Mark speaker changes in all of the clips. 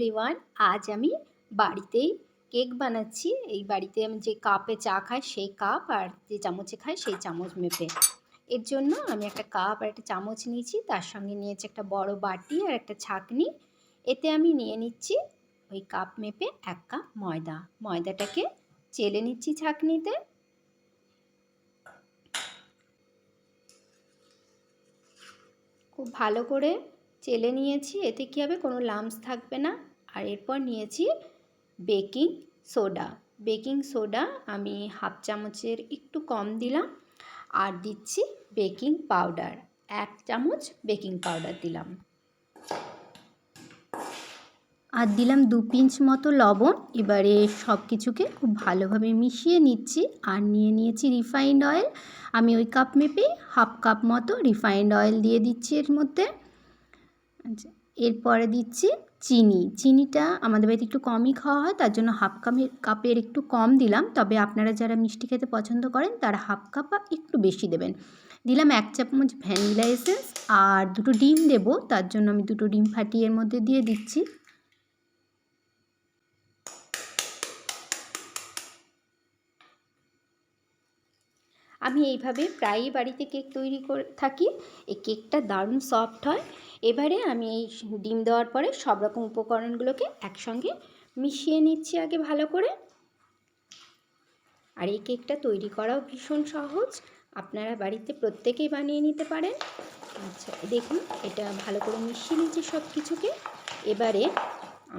Speaker 1: Everyone আজ আমি বাড়িতেই কেক বানাচ্ছি। এই বাড়িতে আমি যে কাপে চা খাই, সেই কাপ আর যে চামচে খাই, সেই চামচ মেপে। এর জন্য আমি একটা কাপ আর একটা চামচ নিয়েছি, তার সঙ্গে নিয়েছি একটা বড় বাটি আর একটা ছাঁকনি। এতে আমি নিয়ে নিচ্ছি ওই কাপ মেপে এক কাপ ময়দা। ময়দাটাকে চেলে নিচ্ছি ছাঁকনিতে। খুব ভালো করে চেলে নিয়েছি, এতে কী হবে কোনো লামস থাকবে না। আর এরপর নিয়েছি বেকিং সোডা। বেকিং সোডা আমি হাফ চামচের একটু কম দিলাম আর দিচ্ছি বেকিং পাউডার। এক চামচ বেকিং পাউডার দিলাম। আর দিলাম দু পিঞ্চ মতো লবণ। এবারে সব কিছুকে খুব ভালোভাবে মিশিয়ে নিচ্ছি আর নিয়ে নিয়েছি রিফাইন্ড অয়েল। আমি ওই কাপ মেপে হাফ কাপ মতো রিফাইন্ড অয়েল দিয়ে দিচ্ছি এর মধ্যে। আচ্ছা এরপরে দিচ্ছি চিনি। চিনিটা আমাদের বাড়িতে একটু কমই খাওয়া হয়, তার জন্য হাফ কাপের কাপের একটু কম দিলাম। তবে আপনারা যারা মিষ্টি খেতে পছন্দ করেন, তারা হাফ কাপ একটু বেশি দেবেন। দিলাম এক চামচ ভ্যানিলা এসেন্স আর দুটো ডিম দেব, তার জন্য আমি দুটো ডিম ফাটিয়ে এর মধ্যে দিয়ে দিচ্ছি। আমি এইভাবে প্রায়ই বাড়িতে কেক তৈরি করে থাকি। এই কেকটা দারুণ সফট হয়। এবারে আমি এই ডিম দেওয়ার পরে সব রকম উপকরণগুলোকে একসঙ্গে মিশিয়ে নিচ্ছি আগে ভালো করে। আর এই কেকটা তৈরি করাও ভীষণ সহজ। আপনারা বাড়িতে প্রত্যেকেই বানিয়ে নিতে পারেন। আচ্ছা দেখুন, এটা ভালো করে মিশিয়ে নিচ্ছি সব কিছুকে এবারে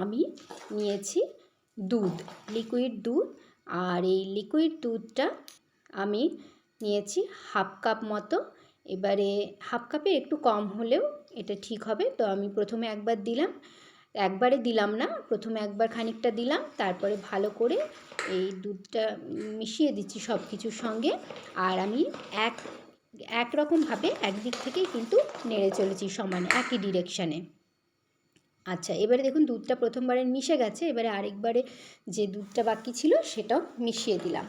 Speaker 1: আমি নিয়েছি দুধ লিকুইড দুধ। আর এই লিকুইড দুধটা আমি নিয়েছি হাফ কাপ মতো। এবারে হাফ কাপের একটু কম হলেও এটা ঠিক হবে। তো আমি প্রথমে একবার দিলাম। একবারে দিলাম না, প্রথমে একবার খানিকটা দিলাম, তারপরে ভালো করে এই দুধটা মিশিয়ে দিচ্ছি সব কিছুর সঙ্গে। আর আমি এক একরকমভাবে একদিক থেকেই কিন্তু নেড়ে চলেছি সমানে একই ডিরেকশানে আচ্ছা এবারে দেখুন দুধটা প্রথমবারে মিশে গেছে। এবারে আরেকবারে যে দুধটা বাকি ছিল সেটাও মিশিয়ে দিলাম।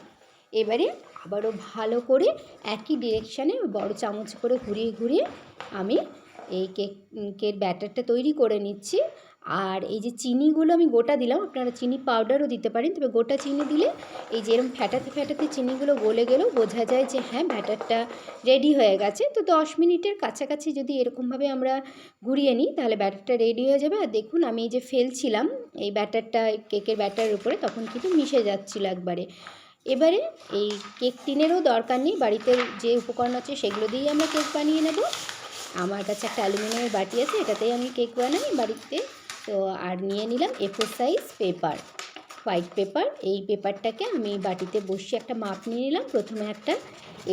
Speaker 1: এবারে আবারও ভালো করে একই ডিরেকশানে বড় চামচ করে ঘুরিয়ে ঘুরিয়ে আমি এই কেকের ব্যাটারটা তৈরি করে নিচ্ছি। আর এই যে চিনিগুলো আমি গোটা দিলাম, আপনারা চিনি পাউডারও দিতে পারেন, তবে গোটা চিনি দিলে এই যে এরকম ফ্যাটাতে ফ্যাটাতে চিনিগুলো গলে গেলেও বোঝা যায় যে হ্যাঁ ব্যাটারটা রেডি হয়ে গেছে। তো দশ মিনিটের কাছাকাছি যদি এরকমভাবে আমরা ঘুরিয়ে নিই, তাহলে ব্যাটারটা রেডি হয়ে যাবে। আর দেখুন, আমি এই যে ফেলছিলাম, এই ব্যাটারটা কেকের ব্যাটারের উপরে, তখন কিন্তু মিশে যাচ্ছিল একবারে। এবারে এই কেক টিনেরও দরকার নেই। বাড়িতে যে উপকরণ আছে সেগুলো দিয়েই আমরা কেক বানিয়ে নেব। আমার কাছে একটা অ্যালুমিনিয়ামের বাটি আছে, এটাতেই আমি কেক বানাই বাড়িতে। তো আর নিয়ে নিলাম A four size paper white paper এই পেপারটাকে আমি বাটিতে বসিয়ে একটা মাপ নিয়ে নিলাম। প্রথমে একটা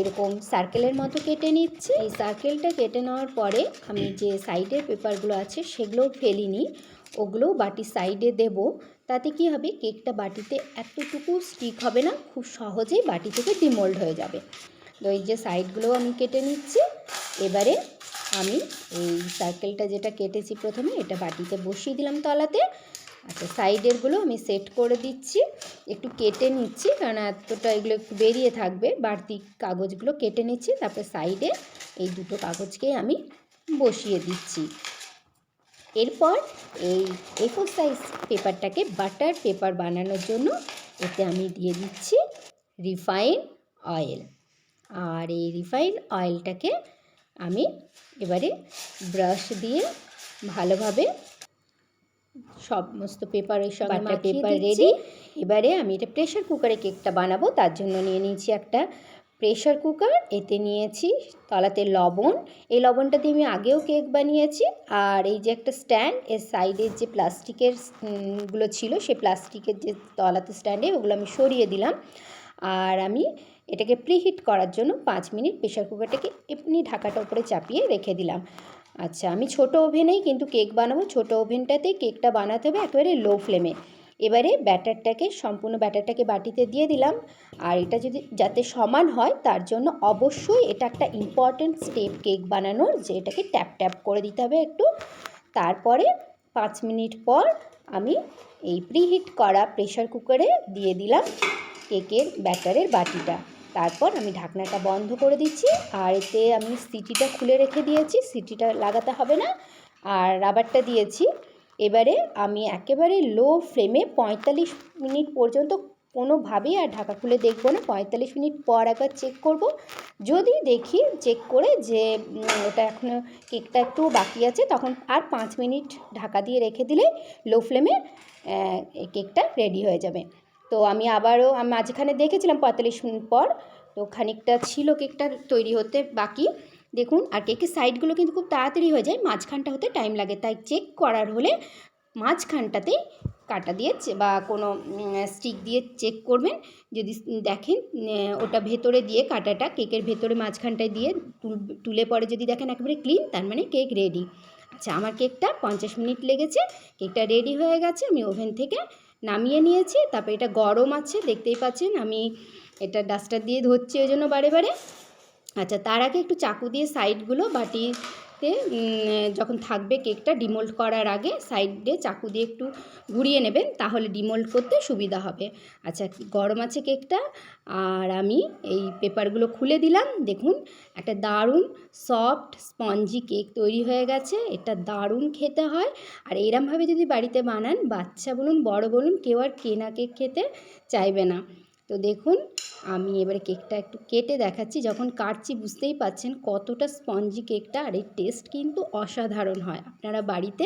Speaker 1: এরকম সার্কেলের মতো কেটে নিচ্ছে। এই সার্কেলটা কেটে নেওয়ার পরে আমি যে সাইডের পেপারগুলো আছে সেগুলোও ফেলিনি। ওগুলো বাটির সাইডে দেব। তাতে কি হবে? কেকটা বাটিতে এতটুকু স্টিক হবে না, খুব সহজেই বাটি থেকে ডিমোল্ড হয়ে যাবে। তো এই যে সাইডগুলোও আমি কেটে নিচ্ছি। এবারে আমি এই সার্কেলটা যেটা কেটেছি প্রথমে, এটা বাটিতে বসিয়ে দিলাম তলাতে। আচ্ছা সাইডেরগুলো আমি সেট করে দিচ্ছি। একটু কেটে নিচ্ছি, কারণ এতটা এগুলো একটু বেরিয়ে থাকবে। বাড়তি কাগজগুলো কেটে নিচ্ছি, তারপরে সাইডে এই দুটো কাগজকেই আমি বসিয়ে দিচ্ছি। এরপর এই এফোর সাইজ পেপারটাকে বাটার পেপার বানানোর জন্য এতে আমি দিয়ে দিচ্ছি রিফাইন অয়েল আর এই রিফাইন অয়েলটাকে আমি এবারে ব্রাশ দিয়ে ভালোভাবে সমস্ত পেপারের সঙ্গে বাটার পেপার রেডি এবারে আমি এটা প্রেশার কুকারে কেকটা বানাবো তার জন্য নিয়ে নিয়েছি একটা প্রেশার কুকার এতে নিয়েছি তলাতে লবণ। এই লবণটা দিয়ে আমি আগেও কেক বানিয়েছি। আর এই যে একটা স্ট্যান্ড এর সাইডের যে প্লাস্টিকেরগুলো ছিল সেই প্লাস্টিকের যে তলাতে স্ট্যান্ডে ওগুলো আমি সরিয়ে দিলাম। আর আমি এটাকে প্রিহিট করার জন্য পাঁচ মিনিট প্রেশার কুকারটাকে এমনি ঢাকাটা উপরে চাপিয়ে রেখে দিলাম। আচ্ছা আমি ছোট ওভেনেই কিন্তু কেক বানাবো। ছোট ওভেনটাতে কেকটা বানাতে হবে একেবারে লো ফ্লেমে এবারে ব্যাটারটাকে, সম্পূর্ণ ব্যাটারটাকে বাটিতে দিয়ে দিলাম। আর এটা যদি, যাতে সমান হয়, তার জন্য অবশ্যই এটা একটা ইম্পর্ট্যান্ট স্টেপ কেক বানানোর, যে এটাকে ট্যাপ ট্যাপ করে দিতে হবে একটু। তারপরে পাঁচ মিনিট পর আমি এই প্রিহিট করা প্রেশার কুকারে দিয়ে দিলাম কেকের ব্যাটারের বাটিটা। তারপর আমি ঢাকনাটা বন্ধ করে দিচ্ছি। আর এতে আমি সিটিটা খুলে রেখে দিয়েছি, সিটিটা লাগাতে হবে না। আর রাবারটা দিয়েছি। এবারে আমি একেবারে লো ফ্লেমে পঁয়তাল্লিশ মিনিট পর্যন্ত কোনোভাবেই আর ঢাকা খুলে দেখব না। পঁয়তাল্লিশ মিনিট পর একবার চেক করব। যদি দেখি চেক করে যে ওটা এখনও কেকটা একটু বাকি আছে, তখন আর পাঁচ মিনিট ঢাকা দিয়ে রেখে দিলে লো ফ্লেমে কেকটা রেডি হয়ে যাবে। তো আমি আবারও মাঝখানে দেখেছিলাম পঁয়তাল্লিশ মিনিট পর, তো খানিকটা ছিল কেকটা তৈরি হতে বাকি। দেখুন, আর কেকের সাইডগুলো কিন্তু খুব তাড়াতাড়ি হয়ে যায়, মাঝখানটা হতে টাইম লাগে, তাই চেক করার হলে মাঝখানটাতেই কাটা দিয়ে বা কোনো স্টিক দিয়ে চেক করবেন। যদি দেখেন ওটা ভেতরে দিয়ে কাটাটা, কেকের ভেতরে মাঝখানটায় দিয়ে তুলে পরে যদি দেখেন একেবারে ক্লিন তার মানে কেক রেডি আচ্ছা আমার কেকটা পঞ্চাশ মিনিট লেগেছে, কেকটা রেডি হয়ে গেছে, আমি ওভেন থেকে নামিয়ে নিয়েছি, তারপরে এটা গরম আছে, দেখতেই পাচ্ছেন, আমি এটা ডাস্টার দিয়ে ধরছি ওই জন্য বারে বারে। আচ্ছা তার আগে একটু চাকু দিয়ে সাইডগুলো বাটিতে যখন থাকবে কেকটা ডিমোল্ড করার আগে সাইডে চাকু দিয়ে একটু ঘুরিয়ে নেবেন, তাহলে ডিমোল্ড করতে সুবিধা হবে। আচ্ছা গরম আছে কেকটা আর আমি এই পেপারগুলো খুলে দিলাম। দেখুন, একটা দারুণ সফট স্পঞ্জি কেক তৈরি হয়ে গেছে। এটা দারুণ খেতে হয়। আর এরমভাবে যদি বাড়িতে বানান, বাচ্চা বলুন, বড় বলুন, কেউ আর কেনা কেক খেতে চাইবে না। তো দেখুন, আমি এবারে কেকটা একটু কেটে দেখাচ্ছি। যখন কাটছি বুঝতেই পাচ্ছেন কতটা স্পঞ্জি কেকটা, আর এর টেস্ট কিন্তু অসাধারণ হয়। আপনারা বাড়িতে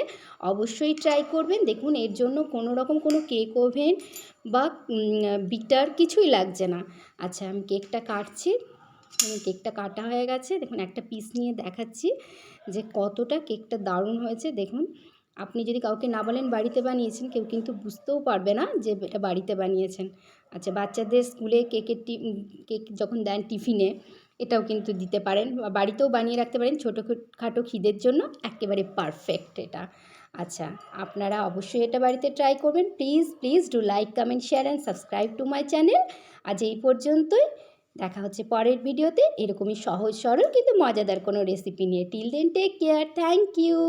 Speaker 1: অবশ্যই ট্রাই করবেন। দেখুন, এর জন্য কোনো রকম কোনো কেক ওভেন বা বিটার কিছুই লাগছে না। আচ্ছা আমি কেকটা কাটছি। কেকটা কাটা হয়ে গেছে। দেখুন, একটা পিস নিয়ে দেখাচ্ছি যে কতটা কেকটা দারুণ হয়েছে। দেখুন আপনি যদি কাউকে না বলেন বাড়িতে বানিয়েছেন, কেউ কিন্তু বুঝতেও পারবে না যে এটা বাড়িতে বানিয়েছেন। আচ্ছা বাচ্চাদের স্কুলে কেকের টি কেক যখন দেন টিফিনে, এটাও কিন্তু দিতে পারেন বা বাড়িতেও বানিয়ে রাখতে পারেন ছোটো খাটো খিদের জন্য, একেবারে পারফেক্ট এটা। আচ্ছা আপনারা অবশ্যই এটা বাড়িতে ট্রাই করবেন। Please please do like comment share and subscribe to my channel আজ এই পর্যন্তই। দেখা হচ্ছে পরের ভিডিওতে। এরকমই সহজ সরল কিন্তু মজাদার কোনো রেসিপি নিয়ে। Till then take care thank you